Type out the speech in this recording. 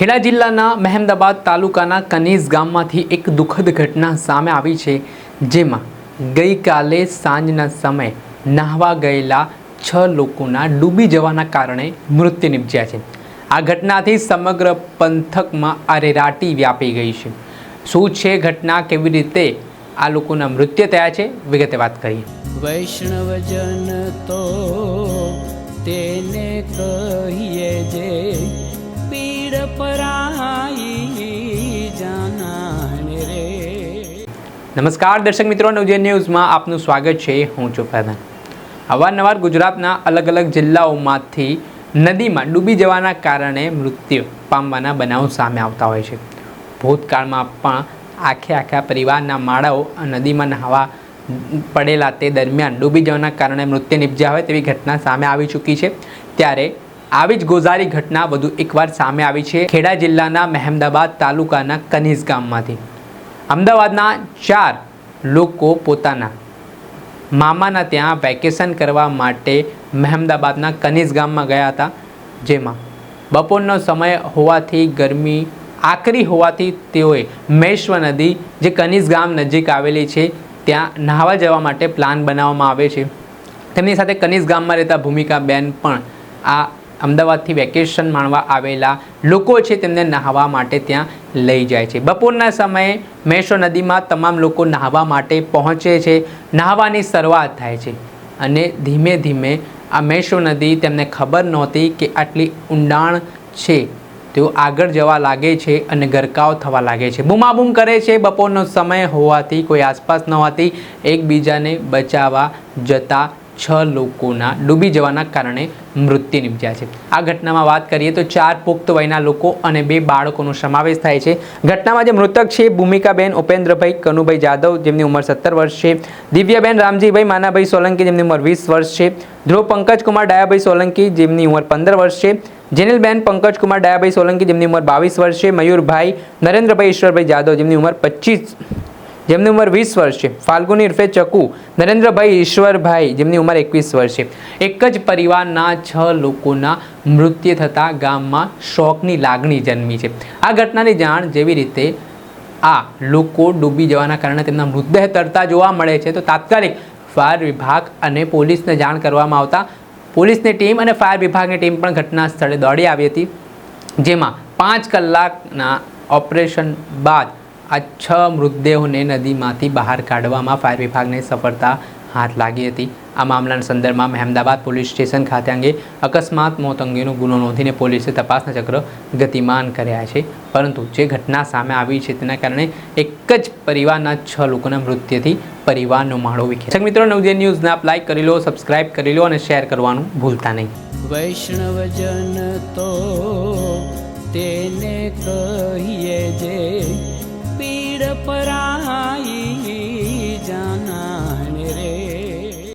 ખેડા જિલ્લાના મહેમદાબાદ તાલુકાના કનીઝ ગામમાંથી એક દુઃખદ ઘટના સામે આવી છે, જેમાં ગઈકાલે સાંજના સમયે નાહવા ગયેલા છ લોકોના ડૂબી જવાના કારણે મૃત્યુ નિપજ્યા છે. આ ઘટનાથી સમગ્ર પંથકમાં અરેરાટી વ્યાપી ગઈ છે. શું છે ઘટના? કેવી રીતે આ લોકોના મૃત્યુ થયા છે? વિગતે વાત કરીએ. વૈષ્ણવજન તો તેને કહીએ જે નમસ્કાર, દર્શક મિત્રો, નવજે ન્યૂઝમાં આપનું સ્વાગત છે. હું છું પ્રધાન. અવારનવાર ગુજરાતના અલગ અલગ જિલ્લાઓમાંથી નદીમાં ડૂબી જવાના કારણે મૃત્યુ પામવાના બનાવો સામે આવતા હોય છે. ભૂતકાળમાં પણ આખે આખા પરિવારના માળાઓ નદીમાં નહાવા પડેલા તે દરમિયાન ડૂબી જવાના કારણે મૃત્યુ નિપજ્યા હોય તેવી ઘટના સામે આવી ચૂકી છે. ત્યારે આવી જ ગોઝારી ઘટના વધુ એકવાર સામે આવી છે ખેડા જિલ્લાના મહેમદાબાદ તાલુકાના કનીઝ ગામમાંથી. અમદાવાદના ચાર લોકો પોતાના મામાના ત્યાં વેકેશન કરવા માટે મહેમદાબાદના કનીઝ ગામમાં ગયા હતા, જેમાં બપોરનો સમય હોવાથી ગરમી આકરી હોવાથી તેઓએ મેશ્વ નદી, જે કનીઝ ગામ નજીક આવેલી છે, ત્યાં નહાવા જવા માટે પ્લાન બનાવવામાં આવે છે. તેમની સાથે કનીઝ ગામમાં રહેતા ભૂમિકા બેન પણ આ અમદાવાદથી વેકેશન માણવા આવેલા લોકો છે તેમને નહાવા માટે ત્યાં લઈ જાય છે. બપોરના સમયે મેશો નદીમાં તમામ લોકો નહાવા માટે પહોંચે છે. નહાવાની શરૂઆત થાય છે અને ધીમે ધીમે આ મેશો નદી તેમને ખબર નહોતી કે આટલી ઊંડાણ છે. તેઓ આગળ જવા લાગે છે અને ગરકાવ થવા લાગે છે. બૂમાબૂમ કરે છે. બપોરનો સમય હોવાથી કોઈ આસપાસ ન હોવાથી એકબીજાને બચાવવા જતા છ લોકોના ડૂબી જવાના કારણે મૃત્યુ નિપજ્યા છે. આ ઘટનામાં વાત કરીએ તો ચાર પુખ્ત વયના લોકો અને બે બાળકોનો સમાવેશ થાય છે. ઘટનામાં જે મૃતક છે ભૂમિકાબેન ઉપેન્દ્રભાઈ કનુભાઈ જાદવ, જેમની ઉંમર સત્તર વર્ષ છે. દિવ્યાબેન રામજીભાઈ માનાભાઈ સોલંકી, જેમની ઉંમર વીસ વર્ષ છે. ધ્રુવ પંકજકુમાર ડાયાભાઈ સોલંકી, જેમની ઉંમર પંદર વર્ષ છે. જેનિલબેન પંકજકુમાર ડાયાભાઈ સોલંકી, જેમની ઉંમર બાવીસ વર્ષ છે. મયુરભાઈ નરેન્દ્રભાઈ ઈશ્વરભાઈ જાદવ, જેમની ઉંમર પચીસ જેમની ઉંમર વીસ વર્ષ છે. ફાલ્ગુની ઉર્ફે ચકુ. નરેન્દ્રભાઈ ઈશ્વરભાઈ, જેમની ઉંમર એકવીસ વર્ષ છે. એક જ પરિવારના છ લોકોના મૃત્યુ થતાં ગામમાં શોકની લાગણી જન્મી છે. આ ઘટનાની જાણ જેવી રીતે આ લોકો ડૂબી જવાના કારણે તેમના મૃતદેહ તરતા જોવા મળે છે, તો તાત્કાલિક ફાયર વિભાગ અને પોલીસને જાણ કરવામાં આવતા પોલીસની ટીમ અને ફાયર વિભાગની ટીમ પણ ઘટના સ્થળે દોડી આવી હતી, જેમાં પાંચ કલાકના ઓપરેશન બાદ આ છ મૃતદેહોને નદીમાંથી બહાર કાઢવામાં ફાયર વિભાગને સફળતા હાથ લાગી હતી. આ મામલાના સંદર્ભમાં મહેમદાબાદ પોલીસ સ્ટેશન ખાતે અંગે અકસ્માત મોત અંગેનો ગુનો નોંધીને પોલીસે તપાસના ચક્ર ગતિમાન કર્યા છે. પરંતુ જે ઘટના સામે આવી છે તેના કારણે એક જ પરિવારના છ લોકોના મૃત્યુથી પરિવારનો માળો વિખે મિત્રો, નવજે ન્યૂઝને આપ લાઈક કરી લો સબસ્ક્રાઇબ કરી લો અને શેર કરવાનું ભૂલતા નહીં. વૈષ્ણવજન તો તેને કહીએ જે પીડ પરાઈ